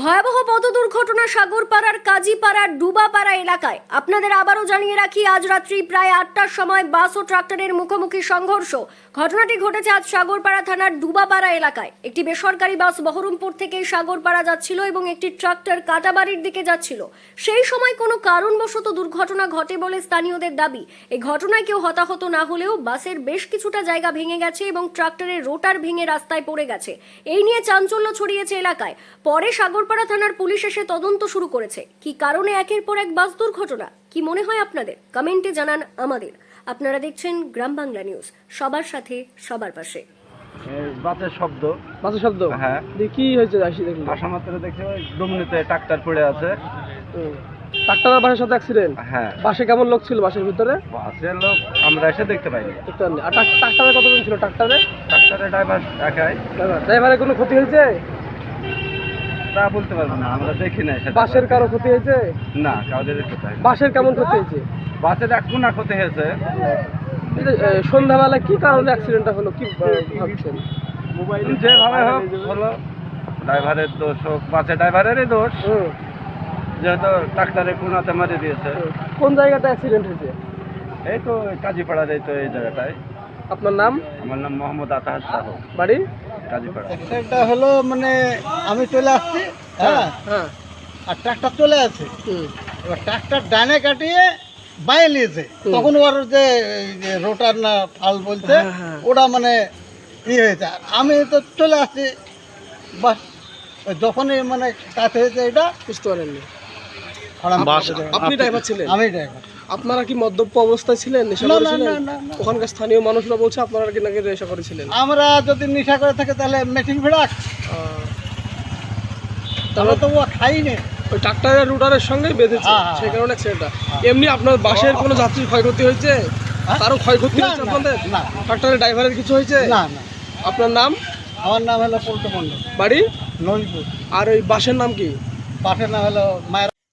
ভয়াবহ পথ দুর্ঘটনা সাগরপাড়ার কাজীপাড়ার ডুবাপাড়া এলাকায়। আপনাদের আবারও জানিয়ে রাখি, আজ রাত্রি প্রায় আটটার সময় বাস ও ট্রাক্টরের মুখোমুখি সংঘর্ষ। ঘটনাটি ঘটেছে আজ সাগরপাড়া থানার ডুবাপাড়া এলাকায়। একটি বেসরকারি বাস বহরমপুর থেকে সাগরপাড়া যাচ্ছিল এবং একটি ট্রাক্টর কাটাবাড়ির দিকে যাচ্ছিল। সেই সময় কোনো কারণবশত দুর্ঘটনা ঘটে বলে স্থানীয়দের দাবি। এই ঘটনায় কেউ হতাহত না হলেও বাসের বেশ কিছুটা জায়গা ভেঙে গেছে এবং ট্রাক্টরের রোটার ভেঙে রাস্তায় পড়ে গেছে। এই নিয়ে চাঞ্চল্য ছড়িয়েছে এলাকায়। পরে সাগরপাড়া থানার পুলিশ এসে তদন্ত শুরু করেছে। কি কারণে একের পর এক বাস দুর্ঘটনা? কি মনে হয় আপনাদের? কমেন্টে জানান আমাদের। আপনারা দেখছেন গ্রাম বাংলা নিউজ। সবার সাথে সবার পাশে। বাসের শব্দ। বাসের শব্দ? হ্যাঁ। কি হয়েছে আসি দেখলি আসা মাত্র দেখছি ডুমনিতে ট্রাক্টর পড়ে আছে। ডাক্তার বাসের সাথে অ্যাক্সিডেন্ট হ্যাঁ। বাসে কেমন লোক ছিল বাসের ভিতরে? বাসের লোক আমরা এসে দেখতে পাইনি। আর ট্রাক- ট্রাক্টরে কতজন ছিল? ট্রাক্টরে? ট্রাক্টরের ড্রাইভার একাই। ড্রাইভারের কোনো ক্ষতি হয়েছে? তা বলতে পারব না আমরা দেখি না সেটা। বাসের কারও ক্ষতি হয়েছে? না কাউদের দেখতে পাই বাসের কেমন ক্ষতি হয়েছে? বাসের এক কোনা ক্ষতি হয়েছে। এই যে, এ, সন্ধ্যাবেলায় কি কারণে অ্যাক্সিডেন্টটা হলো কি আহ, ভাবছেন? যেভাবে হোক হলো ড্রাইভারের দোষ হোক বাসের ড্রাইভারেরই দোষ। হুম, যেহেতু ট্রাক্টরে কোনাতে মারি দিয়েছে। হুম। কোন জায়গাটা অ্যাক্সিডেন্ট হয়েছে? এই তো কাজীপাড়ার এই তো এই জায়গাটায়। আপনার নাম? আমার নাম মোহাম্মদ আতাহার শাহ বাড়ি? কাজীপাড়া অ্যাক্সিডেন্টটা হলো মানে আমি চলে আসছি হ্যাঁ? হ্যাঁ। আর ট্রাক্টর চলে আছে এবার ট্রাক্টর ডানে কাটিয়ে বাইরে নিয়েছে তখন ওর যে রোটার না ফাল বলছে হ্যাঁ, হ্যাঁ। ওটা মানে ই হয়েছে আর আমি তো চলে আসছি বাস যখনই মানে কাজ হয়েছে এটা বুঝতে পারেননি আপনি ড্রাইভার ছিলেন? আমি ড্রাইভার আপনারা কি মদ্যপ অবস্থায় ছিলেন? নেশা করেছিলেন। ওখানকার স্থানীয় মানুষরা বলছে আপনারা কি নাকি নেশা করেছিলেন। আমরা যদি নেশা করে থাকে তাহলে মেশিন ভিড়াক তাহলে তো ও খাইনি। ওই ট্রাক্টরের রুটারের সঙ্গে বেঁধেছে হ্যাঁ, হ্যাঁ, সেই কারণে অ্যাক্সিডেন্টটা এমনি আপনার বাসের কোনো যাত্রীর ক্ষয়ক্ষতি হয়েছে? কারও ক্ষয়ক্ষতি হয়েছে আপনাদের? না। ট্রাক্টরের ড্রাইভারের কিছু হয়েছে? না না। আপনার নাম? আমার নাম হলো পল্টু মণ্ডল। বাড়ি? নইপুর আর ওই বাসের নাম কি? পাশের নাম হলো মায়ের